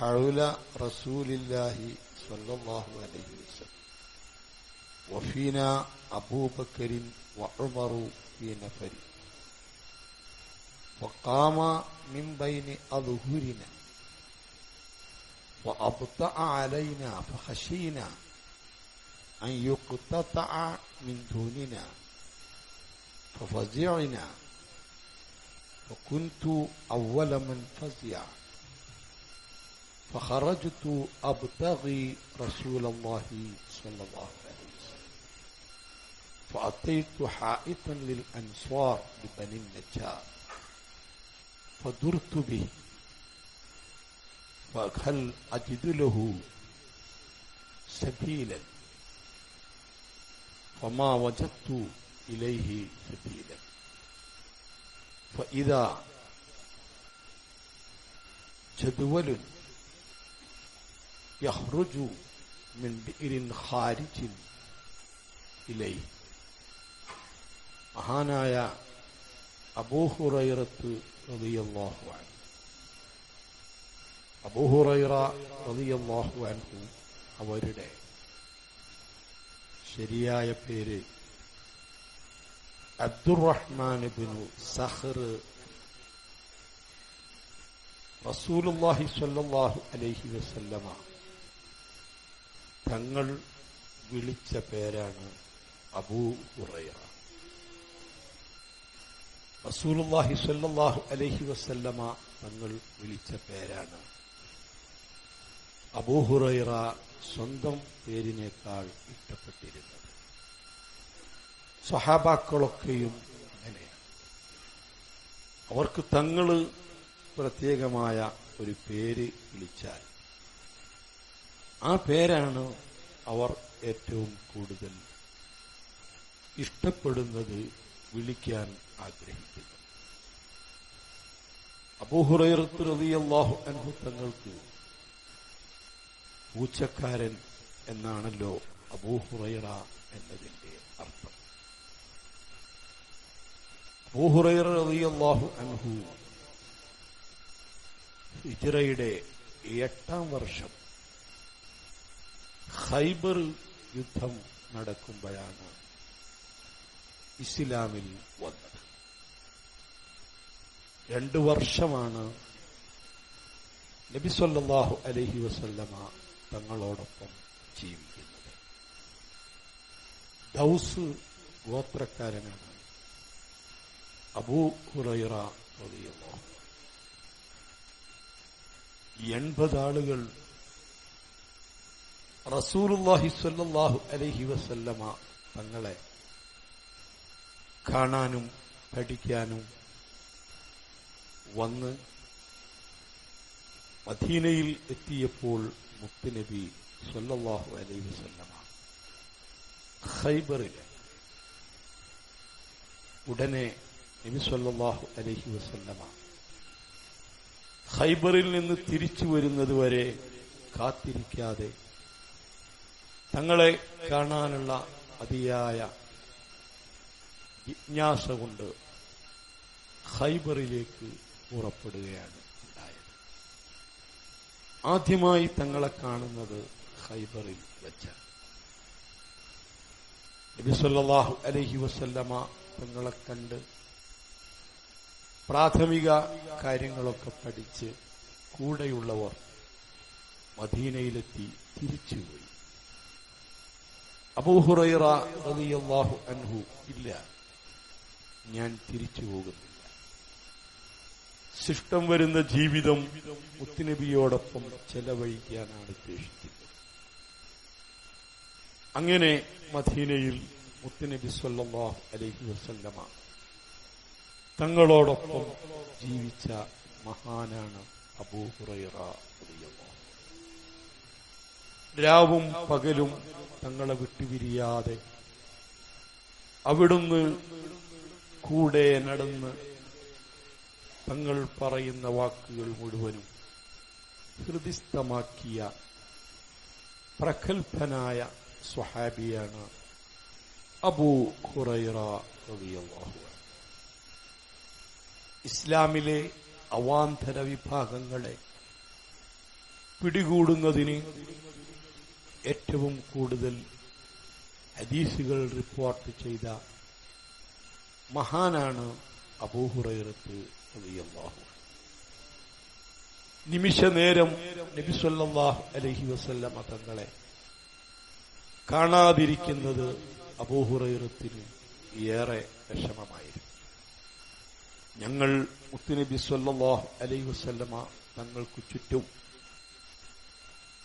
حول رسول الله صلى الله عليه وسلم. وفينا أبو بكر وعمر في نفر فقام من بين أظهرنا. وأبطأ علينا فخشينا أن يقتطع من دوننا. ففزعنا. فكنت أول من فزع. فخرجت أبتغي رسول الله صلى الله عليه وسلم. فأتيت حائطا للأنصار ببني النجار. فدرت به. فهل أجد له سبيلا؟ فما وجدت إليه سبيلا. فإذا جدول യഹ്റുജു മിൻ ബിഇരിൻ ഖാരിജിൻ ഇലൈ മഹാനായ അബൂഹുറൈറത്ത് റളിയല്ലാഹു അൻഹു. അബൂഹുറൈറ റളിയല്ലാഹു അൻഹു അവരുടെ ശരിയായ പേര് അബ്ദുറഹ്മാൻ ബിനു സഹർ. റസൂലുള്ളാഹി സ്വല്ലല്ലാഹു അലൈഹി വസല്ലമ തങ്ങൾ വിളിച്ച പേരാണ് അബൂ ഹുറൈറ സ്വല്ലല്ലാഹു അലൈഹി വസല്ലമ തങ്ങൾ വിളിച്ച പേരാണ്. അബൂഹുറൈറ സ്വന്തം പേരിനേക്കാൾ ഇഷ്ടപ്പെട്ടിരുന്നത്. സഹാബാക്കളൊക്കെയും അങ്ങനെയാണ്. അവർക്ക് തങ്ങൾ പ്രത്യേകമായ ഒരു പേര് വിളിച്ചാൽ ആ പേരാണ് അവർ ഏറ്റവും കൂടുതൽ ഇഷ്ടപ്പെടുന്നത് വിളിക്കാൻ ആഗ്രഹിക്കുന്നത് അബൂഹുറൈറത്ത് റളിയല്ലാഹു അൻഹു തങ്ങൾക്ക് പൂച്ചക്കാരൻ എന്നാണല്ലോ അബൂഹുറൈറ എന്നതിന്റെ അർത്ഥം. അബൂഹുറൈറ റളിയല്ലാഹു അൻഹു ഹിജ്റയുടെ എട്ടാം വർഷം ഖൈബർ യുദ്ധം നടക്കുമ്പോഴാണ് ഇസ്ലാമിൽ വന്നത്. രണ്ടു വർഷമാണ് നബിസ്വല്ലാഹു അലഹി വസല്ലമ തങ്ങളോടൊപ്പം ജീവിക്കുന്നത്. ദൗസ് ഗോത്രക്കാരനാണ് അബൂ ഹുറൈറ എൺപത് ആളുകൾ റസൂലുല്ലാഹി സ്വല്ലല്ലാഹു അലൈഹി വസല്ലമ തങ്ങളെ കാണാനും പഠിക്കാനും വന്ന് മദീനയിൽ എത്തിയപ്പോൾ മുത്തുനബി സ്വല്ലല്ലാഹു അലൈഹി വസല്ലമ ഖൈബറിലെ ഉടനെ നബി സ്വല്ലല്ലാഹു അലൈഹി വസല്ലമ ഖൈബറിൽ നിന്ന് തിരിച്ചു വരുന്നതുവരെ കാത്തിരിക്കാതെ തങ്ങളെ കാണാനുള്ള അതിയായ ജിജ്ഞാസ കൊണ്ട് ഹൈബറിലേക്ക് പുറപ്പെടുകയാണ് ഉണ്ടായത്. ആദ്യമായി തങ്ങളെ കാണുന്നത് ഹൈബറിൽ വെച്ചാണ്. നബി അലഹി അലൈഹി വസല്ലമ തങ്ങളെ കണ്ട് പ്രാഥമിക കാര്യങ്ങളൊക്കെ പഠിച്ച് കൂടെയുള്ളവർ മദീനയിലെത്തി തിരിച്ചുപോയി അബൂഹുറൈറ റളിയല്ലാഹു അൻഹു ഇല്ല. ഞാൻ തിരിച്ചു പോകുന്നില്ല. ശിഷ്ടം വരുന്ന ജീവിതം മുത്തുനബിയോടൊപ്പം ചെലവഴിക്കാനാണ് ഉദ്ദേശിക്കുന്നത്. അങ്ങനെ മദീനയിൽ മുത്തുനബി സല്ലാഹ് അലൈഹി വസല്ലമ തങ്ങളോടൊപ്പം ജീവിച്ച മഹാനാണ് അബൂഹുറൈറ റളിയല്ലാഹു രാവും പകലും തങ്ങളെ വിട്ടുപിരിയാതെ അവിടുന്ന് കൂടെ നടന്ന് തങ്ങൾ പറയുന്ന വാക്കുകൾ മുഴുവനും ഹൃദിസ്ഥമാക്കിയ പ്രഗത്ഭനായ സ്വഹാബിയാണ് അബൂ ഹുറൈറ റളിയല്ലാഹു അൻഹു. ഇസ്ലാമിലെ അവാന്തര വിഭാഗങ്ങളെ പിടികൂടുന്നതിന് ഏറ്റവും കൂടുതൽ ഹദീസുകൾ റിപ്പോർട്ട് ചെയ്ത മഹാനാണ് അബൂഹുറത്ത് അലിയാഹു നിമിഷ നേരം നബി അലഹി വസല്ലമ തങ്ങളെ കാണാതിരിക്കുന്നത് അബൂഹുറത്തിന് ഏറെ വിഷമമായിരുന്നു. ഞങ്ങൾ മുത്തുനബി സല്ലല്ലാഹു അലൈഹി വസല്ലമ തങ്ങൾക്ക് ചുറ്റും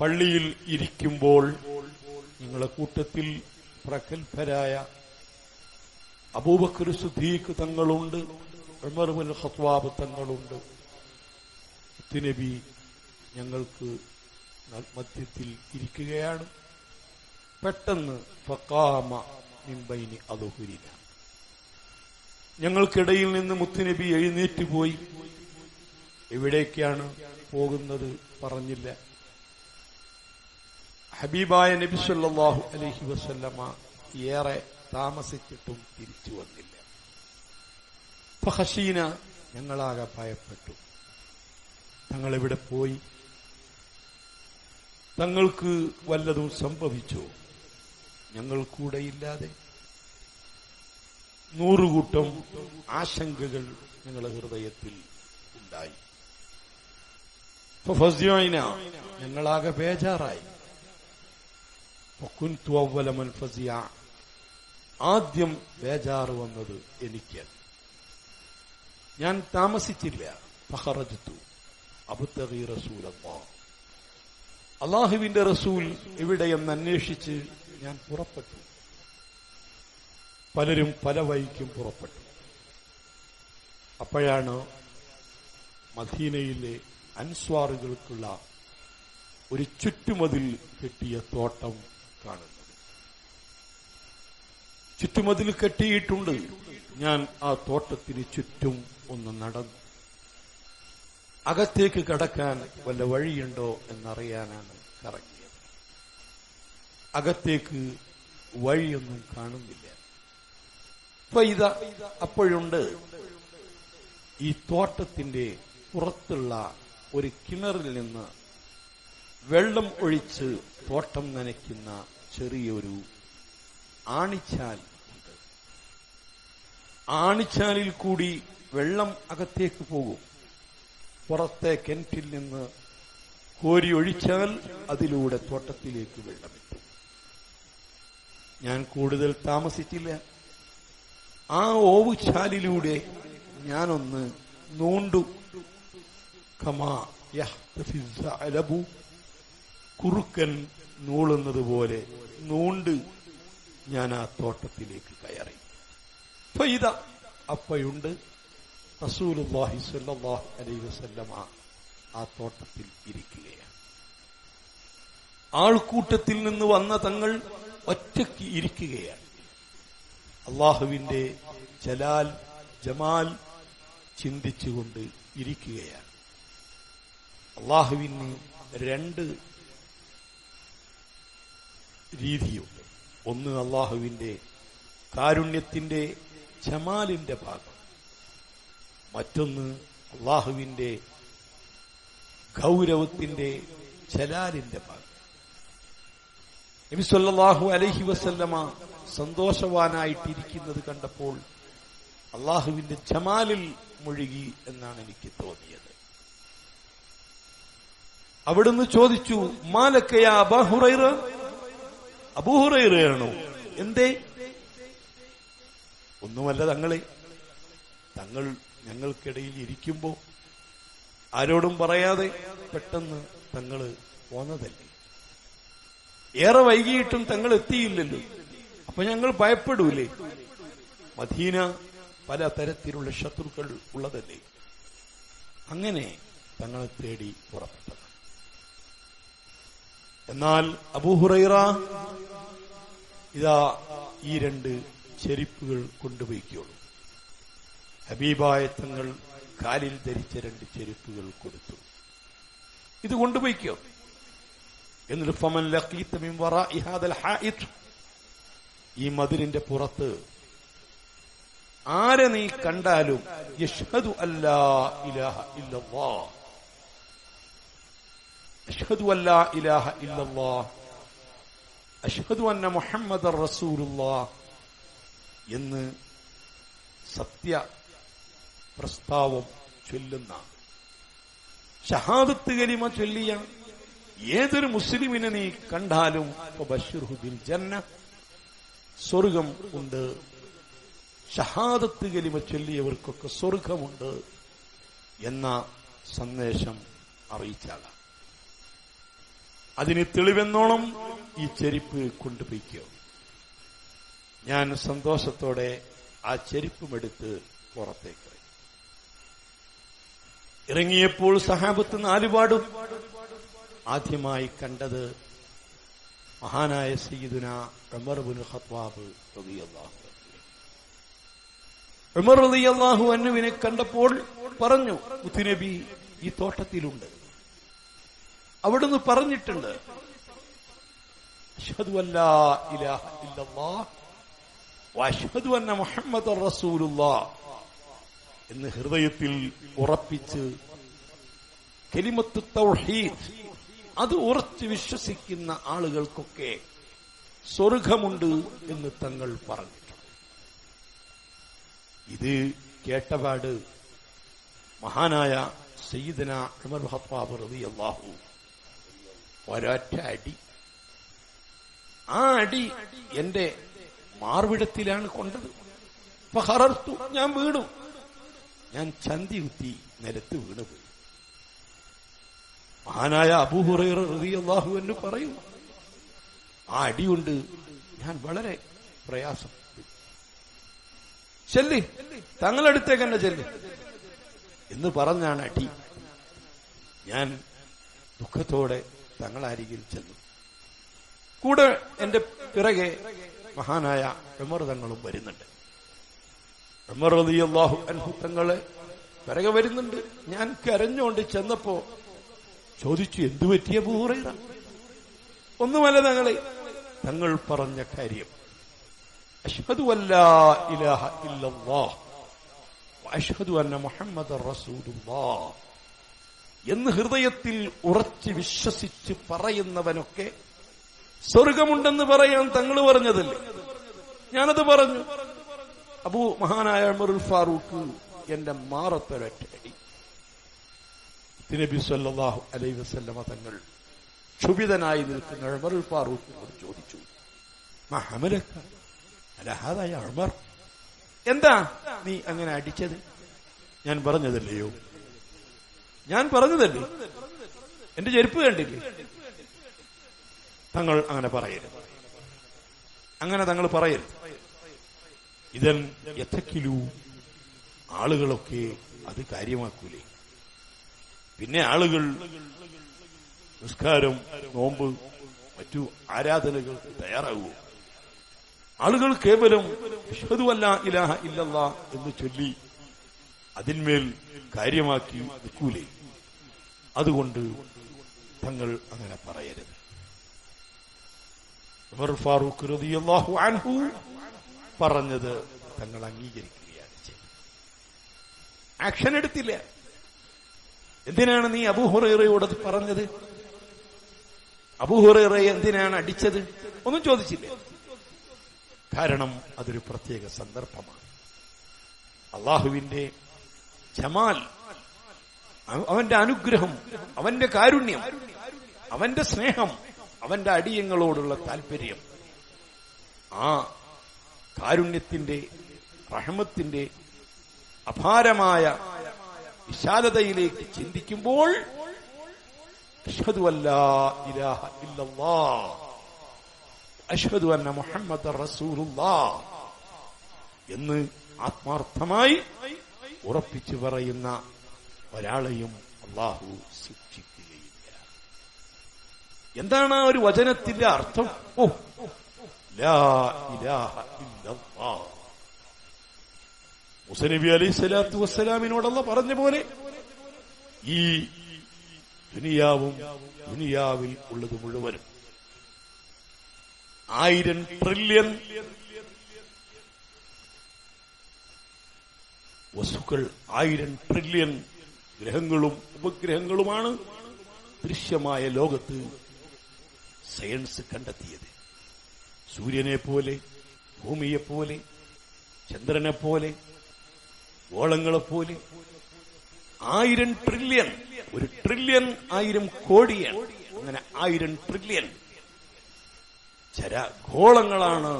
പള്ളിയിൽ ഇരിക്കുമ്പോൾ നിങ്ങളെ കൂട്ടത്തിൽ പ്രഗത്ഭരായ അബൂബക്കർ സുദ്ദീഖ് തങ്ങളുണ്ട് ഉമർ ബിൻ ഖത്വാബ് തങ്ങളുണ്ട്. മുത്തുനബി ഞങ്ങൾക്ക് മധ്യത്തിൽ ഇരിക്കുകയാണ്. പെട്ടെന്ന് ഫക്കാമ മിമ്പൈനി അതുഹുരിന ഞങ്ങൾക്കിടയിൽ നിന്ന് മുത്തുനബി എഴുന്നേറ്റ് പോയി. എവിടേക്കാണ് പോകുന്നത് പറഞ്ഞില്ല. ഹബീബായ നബിസ്വല്ലാഹു അലഹി അലൈഹി വസല്ലമ ഏറെ താമസിച്ചിട്ടും തിരിച്ചു വന്നില്ല. ഫഹസീന ഞങ്ങളാകെ ഭയപ്പെട്ടു. ഇവിടെ പോയി. തങ്ങൾക്ക് വല്ലതും സംഭവിച്ചോ? ഞങ്ങൾ കൂടെയില്ലാതെ നൂറുകൂട്ടം ആശങ്കകൾ ഞങ്ങളുടെ ഹൃദയത്തിൽ ഉണ്ടായി. ഫസ്യോയിന ഞങ്ങളാകെ ബേജാറായി. ആദ്യം ബേജാറ് വന്നത് എനിക്ക്. ഞാൻ താമസിച്ചില്ല. ഫഹറജത്തു. അബുത്തകി റസൂൽ അള്ളാഹുവിന്റെ റസൂൽ എവിടെയെന്ന് അന്വേഷിച്ച് ഞാൻ പുറപ്പെട്ടു. പലരും പല വഴിക്കും പുറപ്പെട്ടു. അപ്പോഴാണ് മദീനയിലെ അൻസ്വാറുകൾക്കുള്ള ഒരു ചുറ്റുമതിൽ കിട്ടിയ തോട്ടം കാണുന്നത്. ചുറ്റുമതിൽ കെട്ടിയിട്ടുണ്ട്. ഞാൻ ആ തോട്ടത്തിന് ചുറ്റും ഒന്ന് നടന്നു. അകത്തേക്ക് കടക്കാൻ വല്ല വഴിയുണ്ടോ എന്നറിയാനാണ് കറങ്ങിയത്. അകത്തേക്ക് വഴിയൊന്നും കാണുന്നില്ല. അപ്പൊ അപ്പോഴുണ്ട്. ഈ തോട്ടത്തിന്റെ പുറത്തുള്ള ഒരു കിണറിൽ നിന്ന് വെള്ളം ഒഴിച്ച് തോട്ടം നനയ്ക്കുന്ന ചെറിയൊരു ആണിച്ചാൽ ഉണ്ട്. ആണിച്ചാലിൽ കൂടി വെള്ളം അകത്തേക്ക് പോകും. പുറത്തെ കിണറ്റിൽ നിന്ന് കോരി ഒഴിച്ചാൽ അതിലൂടെ തോട്ടത്തിലേക്ക് വെള്ളമെത്തും ഞാൻ കൂടുതൽ താമസിച്ചില്ല. ആ ഓവുചാലിലൂടെ ഞാനൊന്ന് നോണ്ടു. കമാ യഹ്തഫിസ് അലബു കുറുക്കൻ നൂളുന്നത് പോലെ നൂണ്ട് ഞാൻ ആ തോട്ടത്തിലേക്ക് കയറി. ഇതാ അപ്പയുണ്ട്. റസൂലുള്ളാഹി സ്വല്ലല്ലാഹു അലൈഹി വസല്ലമ ആ തോട്ടത്തിൽ ഇരിക്കുകയാണ്. ആൾക്കൂട്ടത്തിൽ നിന്ന് വന്ന തങ്ങൾ ഒറ്റയ്ക്ക് ഇരിക്കുകയാണ്. അള്ളാഹുവിന്റെ ജലാൽ ജമാൽ ചിന്തിച്ചുകൊണ്ട് ഇരിക്കുകയാണ്. അള്ളാഹുവിന് രണ്ട് രീതിയുണ്ട് ഒന്ന് അള്ളാഹുവിന്റെ കാരുണ്യത്തിന്റെ ജമാലിന്റെ ഭാഗം. മറ്റൊന്ന് അള്ളാഹുവിന്റെ ഗൗരവത്തിന്റെ ജലാലിന്റെ ഭാഗം. നബി അലഹി വസല്ലമ സന്തോഷവാനായിട്ടിരിക്കുന്നത് കണ്ടപ്പോൾ അള്ളാഹുവിന്റെ ജമാലിൽ മുഴുകി എന്നാണ് എനിക്ക് തോന്നിയത്. അവിടുന്ന് ചോദിച്ചു മാലക്കയാ അബാഹുറൈറ അബൂഹുറൈറയാണോ എന്തേ? ഒന്നുമല്ല തങ്ങളെ. തങ്ങൾ ഞങ്ങൾക്കിടയിൽ ഇരിക്കുമ്പോ ആരോടും പറയാതെ പെട്ടെന്ന് തങ്ങൾ പോന്നതല്ലേ? ഏറെ വൈകിയിട്ടും തങ്ങൾ എത്തിയില്ലല്ലോ. അപ്പൊ ഞങ്ങൾ ഭയപ്പെടൂലേ? മദീന പല തരത്തിലുള്ള ശത്രുക്കൾ ഉള്ളതല്ലേ? അങ്ങനെ തങ്ങളെ തേടി പുറപ്പെട്ടത്. എന്നാൽ അബൂഹുറൈറ ഇതാ ഈ രണ്ട് ചെരിപ്പുകൾ കൊണ്ടുപോയിക്കോളൂ ഹബീബായ തങ്ങൾ കാലിൽ ധരിച്ച രണ്ട് ചെരുപ്പുകൾ കൊടുത്തു. ഇത് കൊണ്ടുപോയിക്കോ എന്നിട്ട് ഈ മതിലിന്റെ പുറത്ത് ആരെ നീ കണ്ടാലും യഷ്ഹദു അല്ലാ ഇലാഹ ഇല്ലല്ലാഹ് അഷ്ഹദു അല്ലാ ഇലാഹ ഇല്ലല്ലാ. അഷ്ഹദു അന്ന മുഹമ്മദ് റസൂലുള്ള എന്ന് സത്യ പ്രസ്താവം ചൊല്ലുന്ന ഷഹാദത്ത് കലിമ ചൊല്ലിയ ഏതൊരു മുസ്ലിമിനെ നീ കണ്ടാലും ഫബശ്ശിർഹു ബിൽ ജന്ന സ്വർഗം ഉണ്ട്. ഷഹാദത്ത് കലിമ ചൊല്ലിയവർക്കൊക്കെ സ്വർഗമുണ്ട് എന്ന സന്ദേശം അറിയിച്ചാളാം അതിന് തെളിവെന്നോണം ഈ ചെരിപ്പ് കൊണ്ടുപോയിക്കോ ഞാൻ സന്തോഷത്തോടെ ആ ചെരിപ്പുമെടുത്ത് പുറത്തേക്ക് ഇറങ്ങി. ഇറങ്ങിയപ്പോൾ സഹാബത്ത് നാലുപാടും ആദ്യമായി കണ്ടത് മഹാനായ സീദുന ഉമർ ഹത്വാബ്. ഉമർ റളിയല്ലാഹു അൻഹുവിനെ കണ്ടപ്പോൾ പറഞ്ഞു മുത്തുനബി ഈ തോട്ടത്തിലുണ്ട് അവിടുന്ന് പറഞ്ഞിട്ടുണ്ട് അല്ലാ ഇലാഹ ഇല്ലല്ലാഹ് വഅഷ്ഹദു അന്ന മുഹമ്മദ് റസൂലുള്ളാഹ് എന്ന് ഹൃദയത്തിൽ ഉറപ്പിച്ച് കലിമത്തു തൗഹീദ് അത് ഉറച്ചു വിശ്വസിക്കുന്ന ആളുകൾക്കൊക്കെ സ്വർഗമുണ്ട് എന്ന് തങ്ങൾ പറഞ്ഞിട്ടുണ്ട്. ഇത് കേട്ടപാട് മഹാനായ സയ്യിദന ഉമർ ഹത്താബ് റളിയല്ലാഹു ഒരൊറ്റ അടി ആ അടി എന്റെ മാർവിടത്തിലാണ് കൊണ്ടത്. ഫഹറർത്തു ഞാൻ വീണു. ഞാൻ ചന്തി കുത്തി നിലത്ത് വീണു മഹാനായ റളിയല്ലാഹു എന്ന് പറയും ആ അടിയുണ്ട് ഞാൻ വളരെ പ്രയാസം. ചെല്ലി തങ്ങളടുത്തേക്ക് തന്നെ ചെല്ലി. എന്ന് പറഞ്ഞാണ് അടി. ഞാൻ ദുഃഖത്തോടെ തങ്ങളാരികിൽ ചെന്നു. കൂടെ എന്റെ പിറകെ മഹാനായ ഉമർ തങ്ങളും വരുന്നുണ്ട്. ഉമർ റളിയല്ലാഹു അൻഹു തങ്ങളെ പിറകെ വരുന്നുണ്ട്. ഞാൻ കരഞ്ഞുകൊണ്ട് ചെന്നപ്പോ ചോദിച്ചു എന്തു പറ്റിയ ബൂറൈറ ഒന്നുമല്ല തങ്ങളെ തങ്ങൾ പറഞ്ഞ കാര്യം അഷ്ഹദു ഇല്ലല്ലാഹ് എന്ന് ഹൃദയത്തിൽ ഉറച്ച് വിശ്വസിച്ച് പറയുന്നവനൊക്കെ സ്വർഗമുണ്ടെന്ന് പറയാൻ തങ്ങൾ പറഞ്ഞതല്ലേ? ഞാനത് പറഞ്ഞു. അബൂ മഹാനായ ഉമറുൽ ഫാറൂഖ് എന്റെ മാറത്തൊരൊറ്റടി നബി സല്ലല്ലാഹു അലൈഹി വസല്ലമ തങ്ങൾ ക്ഷുഭിതനായി നിൽക്കുന്ന അഴമറുൽ ഫാറൂഖിനോട് ചോദിച്ചു അലഹാദായ അഴമർ അലാ എന്താ നീ അങ്ങനെ അടിച്ചത്? ഞാൻ പറഞ്ഞതല്ലയോ? ഞാൻ പറഞ്ഞതല്ലേ? എന്റെ ചെരുപ്പ് കണ്ടില്ലേ? തങ്ങൾ അങ്ങനെ പറയരുത്. അങ്ങനെ തങ്ങൾ പറയരുത്. ഇതൻ എത്തക്കിലു ആളുകളൊക്കെ അത് കാര്യമാക്കൂലേ. പിന്നെ ആളുകൾ നിസ്കാരം നോമ്പ് മറ്റു ആരാധനകൾക്ക് തയ്യാറാകുമോ ആളുകൾ കേവലം വിശ്വതുവല്ല ഇലാഹ ഇല്ലല്ല എന്ന് ചൊല്ലി അതിന്മേൽ കാര്യമാക്കി നിൽക്കൂലേ. അതുകൊണ്ട് തങ്ങൾ അങ്ങനെ പറയരുത്. ഫാറൂഖ് റളിയല്ലാഹു അൻഹു പറഞ്ഞത് തങ്ങൾ അംഗീകരിക്കുകയാണ് ചെയ്തത്. ആക്ഷൻ എടുത്തില്ല. എന്തിനാണ് നീ അബുഹുറയോട് പറഞ്ഞത്? അബുഹുറയെ എന്തിനാണ് അടിച്ചത്? ഒന്നും ചോദിച്ചില്ല. കാരണം അതൊരു പ്രത്യേക സന്ദർഭമാണ്. അള്ളാഹുവിന്റെ ജമാൽ അവ- അവന്റെ അനുഗ്രഹം അവന്റെ കാരുണ്യം അവന്റെ സ്നേഹം അവന്റെ അടിയങ്ങളോടുള്ള താല്പര്യം ആ കാരുണ്യത്തിന്റെ റഹമത്തിന്റെ അപാരമായ വിശാലതയിലേക്ക് ചിന്തിക്കുമ്പോൾ അഷ്ഹദു അന്ന എന്ന് ആത്മാർത്ഥമായി ഉറപ്പിച്ചു പറയുന്ന ഒരാളെയും അള്ളാഹു ശിക്ഷിക്കുകയില്ല എന്താണ് ആ ഒരു വചനത്തിന്റെ അർത്ഥം? ഓ മുസനബി അലൈഹി സ്വലാത്തു വസ്സലാമിനോടല്ല പറഞ്ഞ പോലെ ഈ ദുനിയാവും ദുനിയാവിൽ ഉള്ളത് മുഴുവനും ആയിരം ട്രില്യൺ വസ്തുക്കൾ ആയിരം ട്രില്യൺ ഗ്രഹങ്ങളും ഉപഗ്രഹങ്ങളുമാണ് ദൃശ്യമായ ലോകത്ത് സയൻസ് കണ്ടെത്തിയത്. ചന്ദ്രനെ പോലെ ഗോളങ്ങളെ പോലെ ആയിരം ട്രില്യൺ ഒരു ട്രില്യൺ ആയിരം കോടിയാണ്. അങ്ങനെ ആയിരം ട്രില്യൺ ചര ഗോളങ്ങളാണ്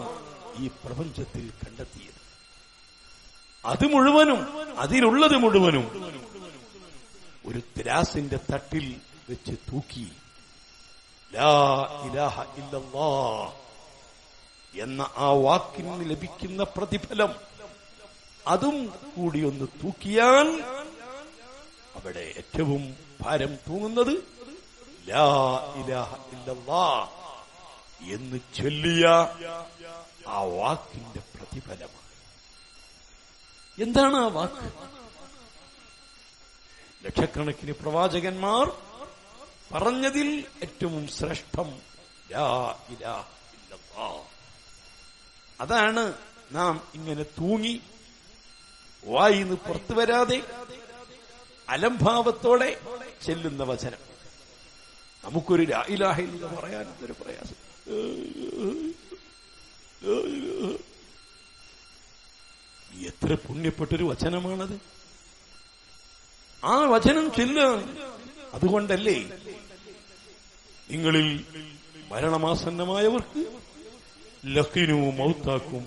ഈ പ്രപഞ്ചത്തിൽ കണ്ടെത്തിയത്. അത് മുഴുവനും അതിലുള്ളത് മുഴുവനും ഒരു ത്രാസിന്റെ തട്ടിൽ വെച്ച് തൂക്കി എന്ന ആ വാക്കിന് ലഭിക്കുന്ന പ്രതിഫലം അതും കൂടി ഒന്ന് തൂക്കിയാൽ അവിടെ ഏറ്റവും ഭാരം തൂങ്ങുന്നത് ലാ ഇലാഹ എന്ന് ചൊല്ലിയ ആ വാക്കിന്റെ പ്രതിഫലമാണ്. എന്താണ് ആ വാക്ക്? ലക്ഷക്കണക്കിന് പ്രവാചകന്മാർ പറഞ്ഞതിൽ ഏറ്റവും ശ്രേഷ്ഠം. അതാണ് നാം ഇങ്ങനെ തൂങ്ങി വായിന്ന് പുറത്തു വരാതെ അലംഭാവത്തോടെ ചെല്ലുന്ന വചനം. നമുക്കൊരു രായിലാഹില്ല പറയാൻ ഒരു പ്രയാസം. എത്ര പുണ്യപ്പെട്ടൊരു വചനമാണത്. ആ വചനം ചെല്ലുക. അതുകൊണ്ടല്ലേ നിങ്ങളിൽ മരണമാസന്നമായവർക്ക് ലഹിനു മൗത്താക്കും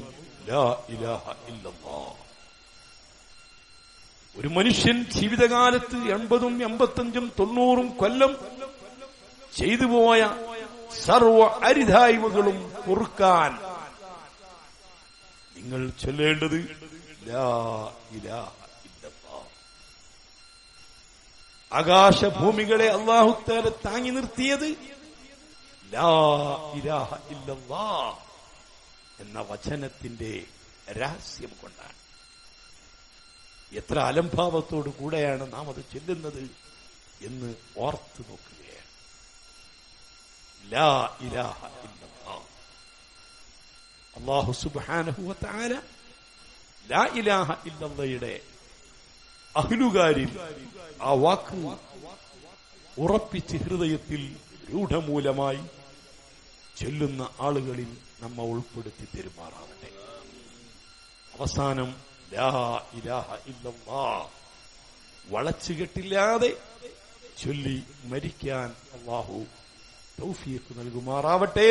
ഒരു മനുഷ്യൻ ജീവിതകാലത്ത് എൺപതും എൺപത്തഞ്ചും തൊണ്ണൂറും കൊല്ലം ചെയ്തു പോയ സർവ അരിതായ്മകളും പൊറുക്കാൻ നിങ്ങൾ ചൊല്ലേണ്ടത് ആകാശഭൂമികളെ അള്ളാഹുത്താല താങ്ങി നിർത്തിയത് എന്ന വചനത്തിന്റെ രഹസ്യം കൊണ്ടാണ്. എത്ര അലംഭാവത്തോടു കൂടെയാണ് നാം അത് ചെല്ലുന്നത് എന്ന് ഓർത്തു നോക്കുകയാണ്. അള്ളാഹു സുബ്ഹാനഹു വതആല ലാ ഇലാഹ ഇല്ലല്ലയുടെ അഹ്ലുകാരിൽ ആ വാക്ക് ഉറപ്പിച്ച് ഹൃദയത്തിൽ രൂഢമൂലമായി ചെല്ലുന്ന ആളുകളിൽ നമ്മ ഉൾപ്പെടുത്തി പെരുമാറാവട്ടെ. അവസാനം വളച്ചുകെട്ടില്ലാതെ ചൊല്ലി മരിക്കാൻ അള്ളാഹു തൗഫീഖ് നൽകുമാറാവട്ടെ.